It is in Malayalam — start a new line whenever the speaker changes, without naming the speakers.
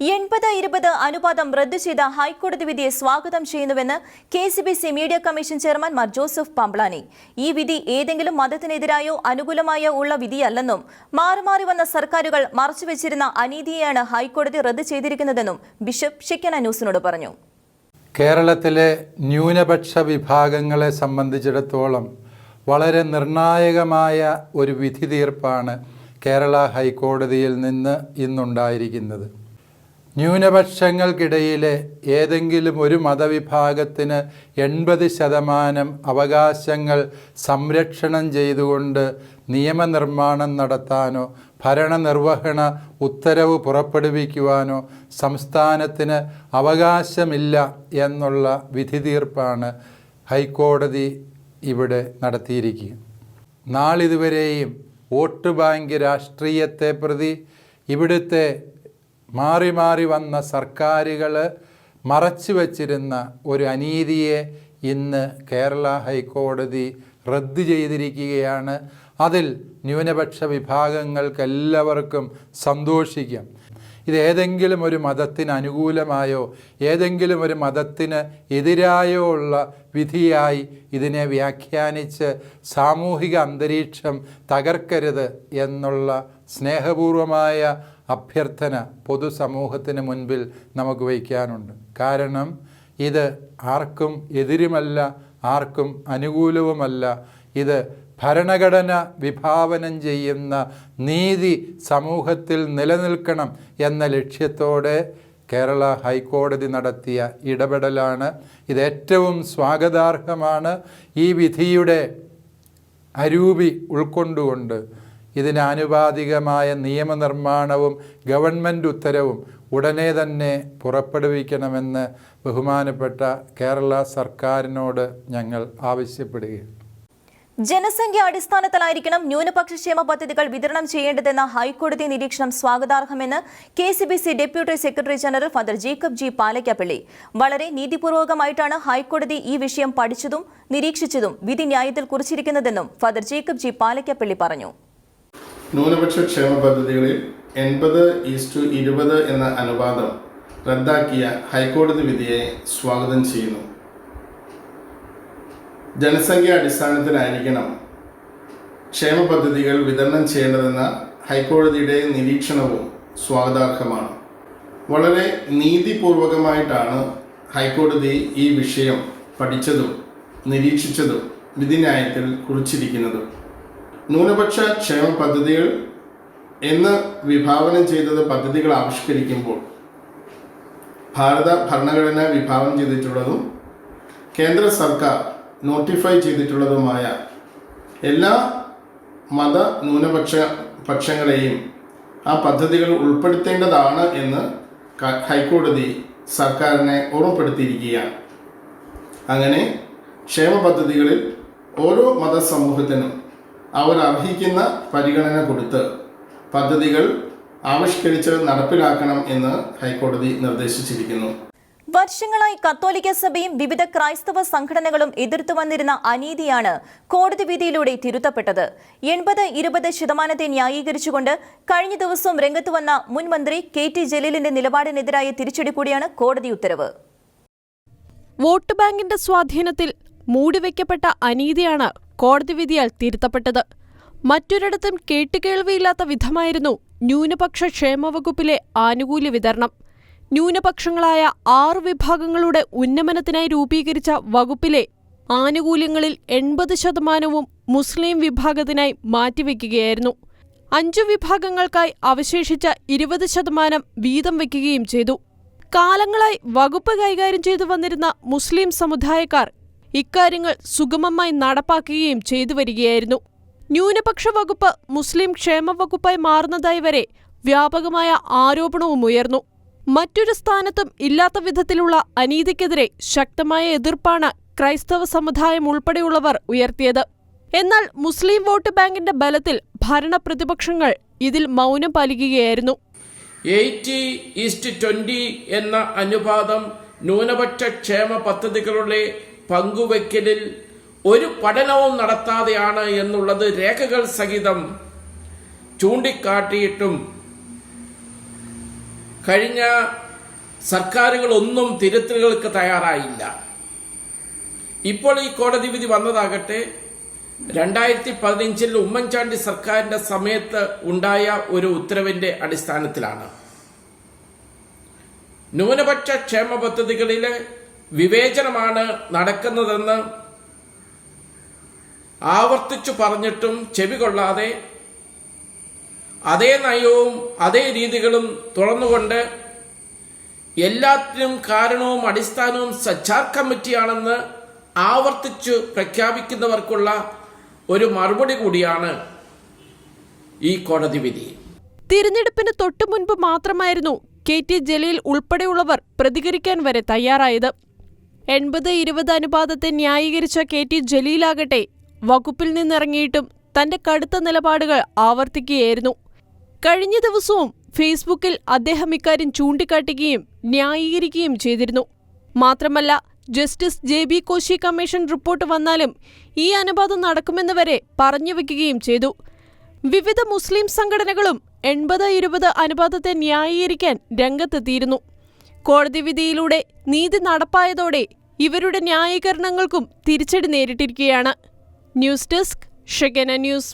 എൺപത് ഇരുപത് അനുപാതം റദ്ദു ചെയ്ത ഹൈക്കോടതി വിധിയെ സ്വാഗതം ചെയ്യുന്നുവെന്ന് K C B C media commission chairman Mar Joseph Pamplany ഈ വിധി ഏതെങ്കിലും മതത്തിനെതിരായോ അനുകൂലമായോ ഉള്ള വിധിയല്ലെന്നും മാറി മാറി വന്ന സർക്കാരുകൾ മറച്ചുവെച്ചിരുന്ന അനീതിയെയാണ് ഹൈക്കോടതി റദ്ദു ചെയ്തിരിക്കുന്നതെന്നും ബിഷപ്പ് ഷിക്കന ന്യൂസിനോട് പറഞ്ഞു.
കേരളത്തിലെ ന്യൂനപക്ഷ വിഭാഗങ്ങളെ സംബന്ധിച്ചിടത്തോളം വളരെ നിർണായകമായ ഒരു വിധി തീർപ്പാണ് കേരള ഹൈക്കോടതിയിൽ നിന്ന് ഇന്നുണ്ടായിരിക്കുന്നത്. ന്യൂനപക്ഷങ്ങൾക്കിടയിലെ ഏതെങ്കിലും ഒരു മതവിഭാഗത്തിന് എൺപത് ശതമാനം അവകാശങ്ങൾ സംരക്ഷണം ചെയ്തുകൊണ്ട് നിയമനിർമ്മാണം നടത്താനോ ഭരണനിർവഹണ ഉത്തരവ് പുറപ്പെടുവിക്കുവാനോ സംസ്ഥാനത്തിന് അവകാശമില്ല എന്നുള്ള വിധി തീർപ്പാണ് ഹൈക്കോടതി ഇവിടെ നടത്തിയിരിക്കുക നാളിതുവരെയും വോട്ട് ബാങ്ക് രാഷ്ട്രീയത്തെ പ്രതി ഇവിടുത്തെ മാറി മാറി വന്ന സർക്കാരുകൾ മറച്ചു വച്ചിരുന്ന ഒരു അനീതിയെ ഇന്ന് കേരള ഹൈക്കോടതി റദ്ദ് ചെയ്തിരിക്കുകയാണ്. അതിൽ ന്യൂനപക്ഷ വിഭാഗങ്ങൾക്ക് എല്ലാവർക്കും സന്തോഷിക്കാം. ഇത് ഏതെങ്കിലും ഒരു മതത്തിന് അനുകൂലമായോ ഏതെങ്കിലും ഒരു മതത്തിന് എതിരായോ ഉള്ള വിധിയായി ഇതിനെ വ്യാഖ്യാനിച്ച് സാമൂഹിക അന്തരീക്ഷം തകർക്കരുത് എന്നുള്ള സ്നേഹപൂർവമായ അഭ്യർത്ഥന പൊതുസമൂഹത്തിന് മുൻപിൽ നമുക്ക് വയ്ക്കാനുണ്ട്. കാരണം ഇത് ആർക്കും എതിരുമല്ല ആർക്കും അനുകൂലവുമല്ല. ഇത് ഭരണഘടന വിഭാവനം ചെയ്യുന്ന നീതി സമൂഹത്തിൽ നിലനിൽക്കണം എന്ന ലക്ഷ്യത്തോടെ കേരള ഹൈക്കോടതി നടത്തിയ ഇടപെടലാണ്. ഇത് ഏറ്റവും സ്വാഗതാർഹമാണ്. ഈ വിധിയുടെ അരൂപി ഉൾക്കൊണ്ടുകൊണ്ട് ഇതിന് ആനുപാതികമായ നിയമനിർമ്മാണവും ഗവൺമെന്റ് ഉത്തരവും ഉടനെ തന്നെ പുറപ്പെടുവിക്കണമെന്ന് ബഹുമാനപ്പെട്ട കേരള സർക്കാരിനോട് ഞങ്ങൾ ആവശ്യപ്പെടുകയാണ്.
ജനസംഖ്യ അടിസ്ഥാനത്തിലായിരിക്കണം ന്യൂനപക്ഷ ക്ഷേമ പദ്ധതികൾ വിതരണം ചെയ്യേണ്ടതെന്ന ഹൈക്കോടതി നിരീക്ഷണം സ്വാഗതാർഹമെന്ന് K C B C deputy secretary general father Jacob G Palakkappilly വളരെ നീതിപൂർവകമായിട്ടാണ് ഹൈക്കോടതി ഈ വിഷയം പഠിച്ചതും നിരീക്ഷിച്ചതും വിധി ന്യായത്തിൽ കുറിച്ചിരിക്കുന്നതെന്നും ഫാദർ ജേക്കബ് ജി പാലയ്ക്കപ്പള്ളി പറഞ്ഞു.
ന്യൂനപക്ഷ ക്ഷേമ പദ്ധതികളിൽ എൺപത് ഈസ്റ്റു ഇരുപത് എന്ന അനുപാതം റദ്ദാക്കിയ ഹൈക്കോടതി വിധിയെ സ്വാഗതം ചെയ്യുന്നു. ജനസംഖ്യ അടിസ്ഥാനത്തിലായിരിക്കണം ക്ഷേമ പദ്ധതികൾ വിതരണം ചെയ്യേണ്ടതെന്ന ഹൈക്കോടതിയുടെ നിരീക്ഷണവും സ്വാഗതാർഹമാണ്. വളരെ നീതിപൂർവകമായിട്ടാണ് ഹൈക്കോടതി ഈ വിഷയം പഠിച്ചതും നിരീക്ഷിച്ചതും വിധിന്യായത്തിൽ കുറിച്ചിരിക്കുന്നതും. ന്യൂനപക്ഷ ക്ഷേമ പദ്ധതികൾ എന്ന് വിഭാവനം ചെയ്തത് പദ്ധതികൾ ആവിഷ്കരിക്കുമ്പോൾ ഭാരത ഭരണഘടന വിഭാവനം ചെയ്തിട്ടുള്ളതും കേന്ദ്ര സർക്കാർ നോട്ടിഫൈ ചെയ്തിട്ടുള്ളതുമായ എല്ലാ മത ന്യൂനപക്ഷ പക്ഷങ്ങളെയും ആ പദ്ധതികൾ ഉൾപ്പെടുത്തേണ്ടതാണ് എന്ന് ഹൈക്കോടതി സർക്കാരിനെ ഓർമ്മപ്പെടുത്തിയിരിക്കുകയാണ്. അങ്ങനെ ക്ഷേമ പദ്ധതികളിൽ ഓരോ മതസമൂഹത്തിനും അവർ അർഹിക്കുന്ന പരിഗണന കൊടുത്ത് പദ്ധതികൾ ആവിഷ്കരിച്ച് നടപ്പിലാക്കണം എന്ന് ഹൈക്കോടതി നിർദ്ദേശിച്ചിരിക്കുന്നു.
വർഷങ്ങളായി കത്തോലിക്ക സഭയും വിവിധ ക്രൈസ്തവ സംഘടനകളും എതിർത്തു വന്നിരുന്ന അനീതിയാണ് കോടതി വിധിയിലൂടെ തിരുത്തപ്പെട്ടത്. എൺപത് ഇരുപത് ശതമാനത്തെ ന്യായീകരിച്ചുകൊണ്ട് കഴിഞ്ഞ ദിവസം രംഗത്ത് വന്ന മുൻ മന്ത്രി കെ ടി ജലീലിന്റെ നിലപാടിനെതിരായ തിരിച്ചടി കൂടിയാണ് കോടതി ഉത്തരവ്.
വോട്ട് ബാങ്കിന്റെ സ്വാധീനത്തിൽ മൂടിവെക്കപ്പെട്ട അനീതിയാണ് കോടതി വിധിയാൽ തിരുത്തപ്പെട്ടത്. മറ്റൊരിടത്തും കേട്ടുകേൾവിയില്ലാത്ത വിധമായിരുന്നു ന്യൂനപക്ഷ ക്ഷേമ വകുപ്പിലെ ആനുകൂല്യ വിതരണം. ന്യൂനപക്ഷങ്ങളായ ആറു വിഭാഗങ്ങളുടെ ഉന്നമനത്തിനായി രൂപീകരിച്ച വകുപ്പിലെ ആനുകൂല്യങ്ങളിൽ എൺപത് ശതമാനവും മുസ്ലിം വിഭാഗത്തിനായി മാറ്റിവെക്കുകയായിരുന്നു. അഞ്ചു വിഭാഗങ്ങൾക്കായി അവശേഷിച്ച ഇരുപത് ശതമാനം വീതം വയ്ക്കുകയും ചെയ്തു. കാലങ്ങളായി വകുപ്പ് കൈകാര്യം ചെയ്തു വന്നിരുന്ന മുസ്ലിം സമുദായക്കാർ ഇക്കാര്യങ്ങൾ സുഗമമായി നടപ്പാക്കുകയും ചെയ്തു വരികയായിരുന്നു. ന്യൂനപക്ഷ വകുപ്പ് മുസ്ലിം ക്ഷേമ വകുപ്പായി മാറുന്നതായി വരെ വ്യാപകമായ ആരോപണവും ഉയർന്നു. മറ്റൊരു സ്ഥാനത്തും ഇല്ലാത്ത വിധത്തിലുള്ള അനീതിക്കെതിരെ ശക്തമായ എതിർപ്പാണ് ക്രൈസ്തവ സമുദായം ഉൾപ്പെടെയുള്ളവർ ഉയർത്തിയത്. എന്നാൽ മുസ്ലിം വോട്ട് ബാങ്കിന്റെ ബലത്തിൽ ഭരണ പ്രതിപക്ഷങ്ങൾ ഇതിൽ മൗനം പാലിക്കുകയായിരുന്നു.
എയ്റ്റി ഈസ്റ്റ് ട്വന്റി എന്ന അനുപാതം ന്യൂനപക്ഷ ക്ഷേമ പദ്ധതികളുടെ പങ്കുവയ്ക്കലിൽ ഒരു പഠനവും നടത്താതെയാണ് എന്നുള്ളത് രേഖകൾ സഹിതം ചൂണ്ടിക്കാട്ടിയിട്ടും കഴിഞ്ഞ സർക്കാരുകളൊന്നും തിരുത്തലുകൾക്ക് തയ്യാറായില്ല. ഇപ്പോൾ ഈ കോടതി വിധി വന്നതാകട്ടെ രണ്ടായിരത്തി പതിനഞ്ചിൽ ഉമ്മൻചാണ്ടി സർക്കാരിന്റെ സമയത്ത് ഉണ്ടായ ഒരു ഉത്തരവിന്റെ അടിസ്ഥാനത്തിലാണ്. ന്യൂനപക്ഷ ക്ഷേമ പദ്ധതികളിലെ വിവേചനമാണ് നടക്കുന്നതെന്ന് ആവർത്തിച്ചു പറഞ്ഞിട്ടും ചെവി കൊള്ളാതെ അതേ നയവും അതേ രീതികളും തുറന്നുകൊണ്ട് എല്ലാത്തിനും കാരണവും അടിസ്ഥാനവും സച്ചാർ കമ്മിറ്റിയാണെന്ന് ആവർത്തിച്ചു പ്രഖ്യാപിക്കുന്നവർക്കുള്ള ഒരു മറുപടി കൂടിയാണ് ഈ കോടതി വിധി.
തിരഞ്ഞെടുപ്പിന് തൊട്ടു മുൻപ് മാത്രമായിരുന്നു കെ ടി ജലീൽ ഉൾപ്പെടെയുള്ളവർ പ്രതികരിക്കാൻ വരെ തയ്യാറായത്. എൺപത് ഇരുപത് അനുപാതത്തെ ന്യായീകരിച്ച കെ ടി ജലീലാകട്ടെ വകുപ്പിൽ നിന്നിറങ്ങിയിട്ടും തന്റെ കടുത്ത നിലപാടുകൾ ആവർത്തിക്കുകയായിരുന്നു. കഴിഞ്ഞ ദിവസവും ഫേസ്ബുക്കിൽ അദ്ദേഹം ഇക്കാര്യം ചൂണ്ടിക്കാട്ടുകയും ന്യായീകരിക്കുകയും ചെയ്തിരുന്നു. മാത്രമല്ല justice J B Koshy commission report വന്നാലും ഈ അനുപാതം നടക്കുമെന്ന് വരെ പറഞ്ഞു വെക്കുകയും ചെയ്തു. വിവിധ മുസ്ലിം സംഘടനകളും എൺപത് ഇരുപത് അനുപാതത്തെ ന്യായീകരിക്കാൻ രംഗത്തെത്തിയിരുന്നു. കോടതി വിധിയിലൂടെ നീതി നടപ്പായതോടെ ഇവരുടെ ന്യായീകരണങ്ങൾക്കും തിരിച്ചടി നേരിട്ടിരിക്കുകയാണ്. ന്യൂസ് ഡെസ്ക് ഷെഗന ന്യൂസ്.